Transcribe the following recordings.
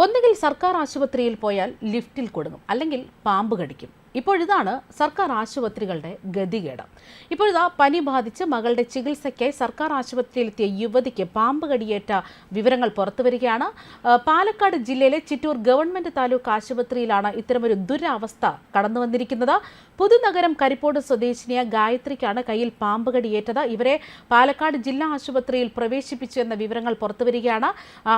ഒന്നുകിൽ സർക്കാർ ആശുപത്രിയിൽ പോയാൽ ലിഫ്റ്റിൽ കൊടുങ്ങും അല്ലെങ്കിൽ പാമ്പ് കടിക്കും. ഇപ്പോഴിതാണ് സർക്കാർ ആശുപത്രികളുടെ ഗതികേടം. ഇപ്പോഴിതാ പനി ബാധിച്ച് മകളുടെ ചികിത്സയ്ക്കായി സർക്കാർ ആശുപത്രിയിലെത്തിയ യുവതിക്ക് പാമ്പ് കടിയേറ്റ വിവരങ്ങൾ പുറത്തുവരികയാണ് പാലക്കാട് ജില്ലയിലെ ചിറ്റൂർ ഗവൺമെന്റ് താലൂക്ക് ആശുപത്രിയിലാണ് ഇത്തരമൊരു ദുരവസ്ഥ കടന്നു വന്നിരിക്കുന്നത്. പുതുനഗരം കരിപ്പോട് സ്വദേശിനിയ ഗായത്രിക്കാണ് കയ്യിൽ പാമ്പ് കടിയേറ്റത്. ഇവരെ പാലക്കാട് ജില്ലാ ആശുപത്രിയിൽ പ്രവേശിപ്പിച്ചു എന്ന വിവരങ്ങൾ പുറത്തുവരികയാണ്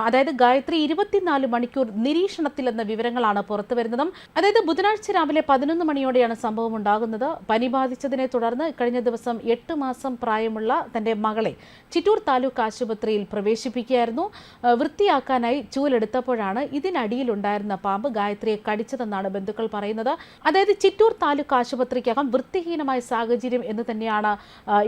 അതായത് ഗായത്രി ഇരുപത്തിനാല് മണിക്കൂർ നിരീക്ഷണത്തിലെന്ന വിവരങ്ങളാണ് പുറത്തുവരുന്നതും അതായത് ബുധനാഴ്ച രാവിലെ പതിനൊന്ന് മണിയോടെയാണ് സംഭവം ഉണ്ടാകുന്നത്. പനി ബാധിച്ചതിനെ തുടർന്ന് കഴിഞ്ഞ ദിവസം എട്ട് മാസം പ്രായമുള്ള തന്റെ മകളെ ചിറ്റൂർ താലൂക്ക് ആശുപത്രിയിൽ പ്രവേശിപ്പിക്കുകയായിരുന്നു. വൃത്തിയാക്കാനായി ചൂലെടുത്തപ്പോഴാണ് ഇതിനടിയിലുണ്ടായിരുന്ന പാമ്പ് ഗായത്രിയെ കടിച്ചതെന്നാണ് ബന്ധുക്കൾ പറയുന്നത്. അതായത് ചിറ്റൂർ താലൂക്ക് ആശുപത്രിക്കകം വൃത്തിഹീനമായ സാഹചര്യം എന്ന് തന്നെയാണ്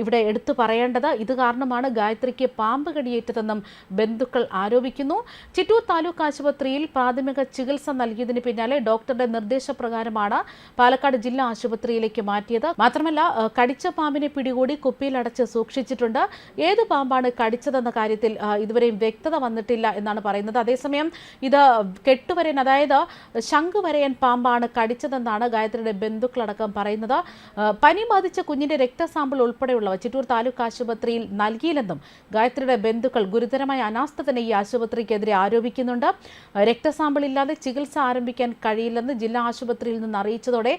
ഇവിടെ എടുത്തു പറയേണ്ടത്. ഇത് കാരണമാണ് ഗായത്രിക്ക് പാമ്പ് കടിയേറ്റതെന്നും ബന്ധുക്കൾ ആരോപിക്കുന്നു. ചിറ്റൂർ താലൂക്ക് ആശുപത്രിയിൽ പ്രാഥമിക ചികിത്സ നൽകിയതിന് പിന്നാലെ ഡോക്ടറുടെ നിർദ്ദേശപ്രകാരമാണ് പാലക്കാട് ജില്ലാ ആശുപത്രിയിലേക്ക് മാറ്റിയത്. മാത്രമല്ല കടിച്ച പാമ്പിനെ പിടികൂടി കുപ്പിയിലടച്ച് സൂക്ഷിച്ചിട്ടുണ്ട്. ഏത് പാമ്പാണ് കടിച്ചതെന്ന കാര്യത്തിൽ ഇതുവരെയും വ്യക്തത വന്നിട്ടില്ല എന്നാണ് പറയുന്നത്. അതേസമയം ഇത് കെട്ടുവരയൻ അതായത് ശംഖുവരയൻ പാമ്പാണ് കടിച്ചതെന്നാണ് ഗായത്രിയുടെ ബന്ധുക്കളടക്കം പറയുന്നത്. പനി ബാധിച്ച കുഞ്ഞിന്റെ രക്തസാമ്പിൾ ഉൾപ്പെടെയുള്ളവ ചിറ്റൂർ താലൂക്ക് ആശുപത്രിയിൽ നൽകിയില്ലെന്നും ഗായത്രിയുടെ ബന്ധുക്കൾ ഗുരുതരമായ അനാസ്ഥ തന്നെ ഈ ആശുപത്രിക്കെതിരെ ആരോപിക്കുന്നുണ്ട്. രക്തസാമ്പിൾ ഇല്ലാതെ ചികിത്സ ആരംഭിക്കാൻ കഴിയില്ലെന്ന് ജില്ലാ ആശുപത്രിയിൽ നിന്ന് അറിയിച്ചതോടെ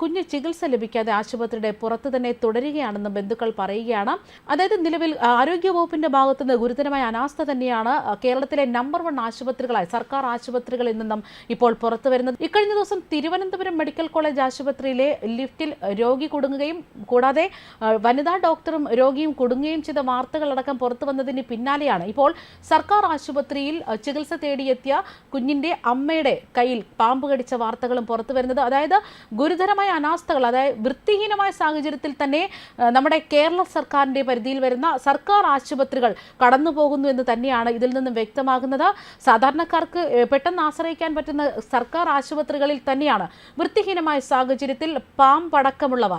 കുഞ്ഞ് ചികിത്സ ലഭിക്കാതെ ആശുപത്രിയുടെ പുറത്ത് തന്നെ തുടരുകയാണെന്ന് ബന്ധുക്കൾ പറയുകയാണ്. അതായത് നിലവിൽ ആരോഗ്യവകുപ്പിന്റെ ഭാഗത്തുനിന്ന് ഗുരുതരമായ അനാസ്ഥ തന്നെയാണ് കേരളത്തിലെ നമ്പർ വൺ ആശുപത്രികളായി സർക്കാർ ആശുപത്രികളിൽ നിന്നും ഇപ്പോൾ പുറത്തു വരുന്നത്. ഇക്കഴിഞ്ഞ ദിവസം തിരുവനന്തപുരം മെഡിക്കൽ കോളേജ് ആശുപത്രിയിലെ ലിഫ്റ്റിൽ രോഗി കുടുങ്ങുകയും കൂടാതെ വനിതാ ഡോക്ടറും രോഗിയും കുടുങ്ങുകയും ചെയ്ത വാർത്തകളടക്കം പുറത്തു വന്നതിന് പിന്നാലെയാണ് ഇപ്പോൾ സർക്കാർ ആശുപത്രിയിൽ ചികിത്സ തേടിയെത്തിയ കുഞ്ഞിന്റെ അമ്മയുടെ കയ്യിൽ പാമ്പ് കടിച്ച വാർത്തകളും പുറത്തു വരുന്നത്. അതായത് ഗുരുതരമായ അനാസ്ഥകൾ അതായത് വൃത്തിഹീനമായ സാഹചര്യത്തിൽ തന്നെ നമ്മുടെ കേരള സർക്കാരിന്റെ പരിധിയിൽ വരുന്ന സർക്കാർ ആശുപത്രികൾ കടന്നു പോകുന്നു എന്ന് തന്നെയാണ് ഇതിൽ നിന്നും വ്യക്തമാകുന്നത്. സാധാരണക്കാർക്ക് പെട്ടെന്ന് ആശ്രയിക്കാൻ പറ്റുന്ന സർക്കാർ ആശുപത്രികളിൽ തന്നെയാണ് വൃത്തിഹീനമായ സാഹചര്യത്തിൽ പാമ്പടക്കമുള്ളവ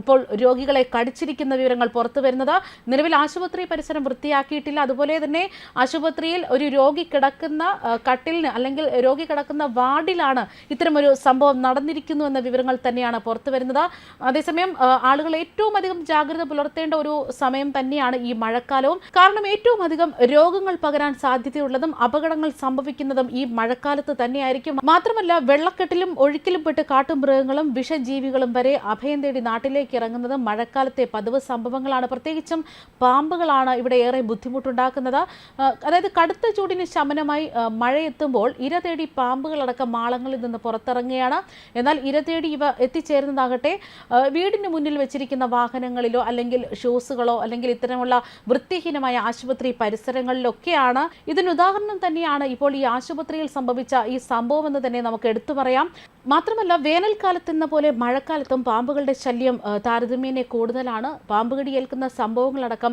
ഇപ്പോൾ രോഗികളെ കടിച്ചിരിക്കുന്ന വിവരങ്ങൾ പുറത്തു വരുന്നത്. നിലവിൽ ആശുപത്രി പരിസരം വൃത്തിയാക്കിയിട്ടില്ല. അതുപോലെ തന്നെ ആശുപത്രിയിൽ ഒരു രോഗി കിടക്കുന്ന കട്ടിലിന് അല്ലെങ്കിൽ രോഗി കിടക്കുന്ന വാർഡിലാണ് ഇത്തരമൊരു സംഭവം നടന്നിരിക്കുന്നു എന്ന വിവരങ്ങൾ തന്നെയാണ് പുറത്തു വരുന്നത്. അതേസമയം ആളുകൾ ഏറ്റവും അധികം ജാഗ്രത പുലർത്തേണ്ട ഒരു സമയം തന്നെയാണ് ഈ മഴക്കാലവും. കാരണം ഏറ്റവും അധികം രോഗങ്ങൾ പകരാൻ സാധ്യതയുള്ളതും അപകടങ്ങൾ സംഭവിക്കുന്നതും ഈ മഴക്കാലത്ത് തന്നെയായിരിക്കും. മാത്രമല്ല വെള്ളക്കെട്ടിലും ഒഴുക്കിലും പെട്ട് കാട്ടുമൃഗങ്ങളും വിഷജീവികളും വരെ അഭയം തേടി നാട്ടിലേക്ക് ഇറങ്ങുന്നതും മഴക്കാലത്തെ പതിവ് സംഭവങ്ങളാണ്. പ്രത്യേകിച്ചും പാമ്പുകളാണ് ഇവിടെ ഏറെ ബുദ്ധിമുട്ടുണ്ടാക്കുന്നത്. അതായത് കടുത്ത ചൂടിന് ശമനമായി മഴയെത്തുമ്പോൾ ഇര തേടി പാമ്പുകളടക്കം മാളങ്ങളിൽ നിന്ന് പുറത്തിറങ്ങുകയാണ്. എന്നാൽ ഇര തേടി ഇവ എത്തിച്ചേരുന്നതാകട്ടെ വീടിന് മുന്നിൽ വെച്ചിരിക്കുന്ന വാഹനങ്ങളിലോ അല്ലെങ്കിൽ ഷൂസുകളോ അല്ലെങ്കിൽ ഇത്തരമുള്ള വൃത്തിഹീനമായ ആശുപത്രി പരിസരങ്ങളിലൊക്കെയാണ്. ഇതിനുദാഹരണം തന്നെയാണ് ഇപ്പോൾ ഈ ആശുപത്രിയിൽ സംഭവിച്ച ഈ സംഭവം എന്ന് തന്നെ നമുക്ക് എടുത്തു പറയാം. മാത്രമല്ല വേനൽക്കാലത്തെന്ന പോലെ മഴക്കാലത്തും പാമ്പുകളുടെ ശല്യം താരതമ്യേന കൂടുതലാണ്. പാമ്പുകടി ഏൽക്കുന്ന സംഭവങ്ങളടക്കം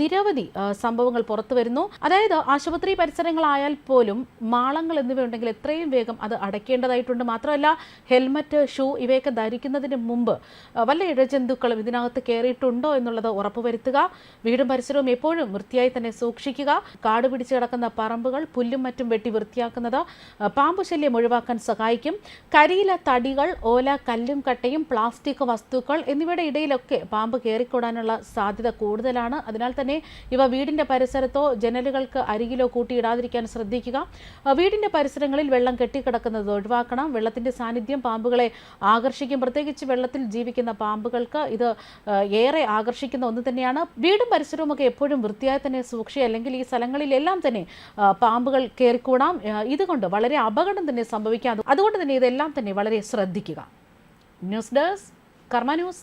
നിരവധി സംഭവങ്ങൾ പുറത്തു വരുന്നു. അതായത് ആശുപത്രി പരിസരങ്ങളായാൽ പോലും മാളങ്ങൾ എന്നിവയുണ്ടെങ്കിൽ എത്രയും വേഗം അത് അടയ്ക്കേണ്ടതായിട്ടുണ്ട്. മാത്രമല്ല ഹെൽമറ്റ് ഷൂ ഇവയൊക്കെ ധരിക്കുന്നതിന് മുമ്പ് വല്ല ഇഴജന്തുക്കളും ഇതിനകത്ത് കയറിയിട്ടുണ്ടോ എന്നുള്ളത് ഉറപ്പുവരുത്തുക. വീടും പരിസരവും എപ്പോഴും വൃത്തിയായി തന്നെ സൂക്ഷിക്കുക. കാട് പിടിച്ച് കിടക്കുന്ന പറമ്പുകൾ പുല്ലും മറ്റും വെട്ടി വൃത്തിയാക്കുന്നത് പാമ്പു ശല്യം ഒഴിവാക്കാൻ സഹായിക്കും. കരിയില തടികൾ ഓല കല്ലും കട്ടയും പ്ലാസ്റ്റിക് വസ്തുക്കൾ എന്നിവയുടെ ഇടയിലൊക്കെ പാമ്പ് കയറിക്കൂടാനുള്ള സാധ്യത കൂടുതലാണ്. അതിനാൽ തന്നെ ഇവ വീടിന്റെ പരിസരത്തോ ജനലുകൾക്ക് അരികിലോ കൂട്ടിയിടാതിരിക്കാൻ ശ്രദ്ധിക്കുക. വീടിന്റെ പരിസരങ്ങളിൽ വെള്ളം കെട്ടിക്കിടക്കുന്നത് ഒഴിവാക്കണം. വെള്ളത്തിന്റെ സാന്നിധ്യം പാമ്പുകളെ ആകർഷിക്കും. പ്രത്യേകിച്ച് വെള്ളത്തിൽ ജീവിക്കുന്ന പാമ്പുകൾക്ക് ഇത് ഏറെ ആകർഷിക്കുന്ന ഒന്ന് തന്നെയാണ്. വീടും പരിസരവും ഒക്കെ എപ്പോഴും വൃത്തിയായി തന്നെ സൂക്ഷിക്കുക അല്ലെങ്കിൽ ഈ സ്ഥലങ്ങളിലെല്ലാം തന്നെ പാമ്പുകൾ കയറിക്കൂടാം ഇതുകൊണ്ട് വളരെ അപകടം തന്നെ സംഭവിക്കാം അതുകൊണ്ട് തന്നെ ഇതെല്ലാം തന്നെ വളരെ ശ്രദ്ധിക്കുക. News desk Karma news.